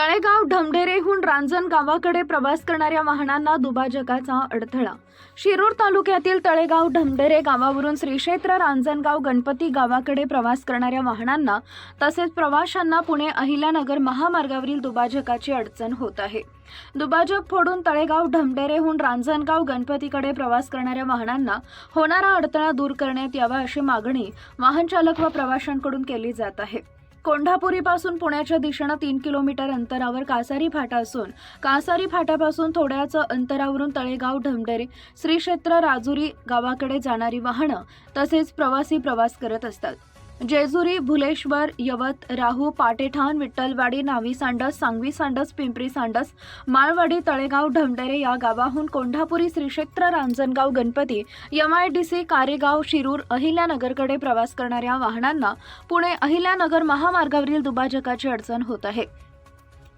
तळेगाव ढमढेरेहून रांजण गावाकडे प्रवास करणाऱ्या वाहनांना दुभाजकाचा अडथळा. शिरूर तालुक्यातील तळेगाव ढमढेरे गावावरून श्रीक्षेत्र रांजणगाव गणपती गावाकडे प्रवास करणाऱ्या वाहनांना तसेच प्रवाशांना पुणे अहिल्यानगर महामार्गावरील दुभाजकाची अडचण होत आहे. दुभाजक फोडून तळेगाव ढमढेरेहून रांजणगाव गणपतीकडे प्रवास करणाऱ्या वाहनांना होणारा अडथळा दूर करण्यात यावा अशी मागणी वाहन चालक व प्रवाशांकडून केली जात आहे. कोंढापुरीपासून पुण्याच्या दिशेनं तीन किलोमीटर अंतरावर कासारी फाटा असून कासारी फाट्यापासून थोड्याच अंतरावरून तळेगाव ढमढेरे श्री क्षेत्र राजुरी गावाकडे जाणारी वाहनं तसेच प्रवासी प्रवास करत असतात. जेजुरी भुलेश्वर यवत राहू पाटेठाण विठ्ठलवाडी नावी सांडस सांगवी सांडस पिंपरी सांडस माळवाडी तळेगाव ढमडेरे या गावाहून कोंढापुरी श्रीक्षेत्र Ranjangaon Ganpati MIDC I D C Karegaon Shirur अहिल्यानगरकडे प्रवास करणाऱ्या वाहनांना पुणे अहिल्यानगर महामार्गावरील दुभाजकाची अडचण होत आहे.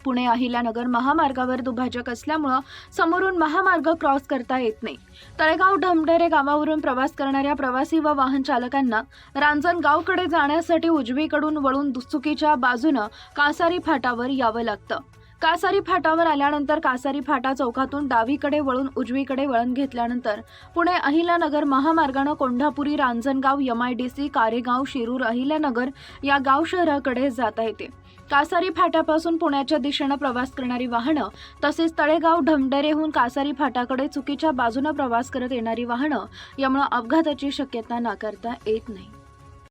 पुणे अहिल्यानगर महामार्गावर दुभाजक असल्यामुळं समोरून महामार्ग क्रॉस करता येत नाही. तळेगाव ढमढेरे गावावरून प्रवास करणाऱ्या प्रवासी व वाहन चालकांना रांजणगावकडे जाण्यासाठी उजवीकडून वळून चुकीच्या बाजूनं कासारी फाटावर यावं लागतं. कासारी फाटावर आल्यानंतर कासारी फाटा चौकातून डावीकडे वळून उजवीकडे वळण घेतल्यानंतर पुणे अहिल्यानगर महामार्गानं कोंढापुरी रांजणगाव एमआयडीसी कारेगाव शिरूर अहिल्यानगर या गाव शहराकडे जाता येते. कासारी फाट्यापासून पुण्याच्या दिशेनं प्रवास करणारी वाहनं तसेच तळेगाव ढमडेरेहून कासारी फाटाकडे चुकीच्या बाजूनं प्रवास करत येणारी वाहनं यामुळे अपघाताची शक्यता नाकारता येत नाही.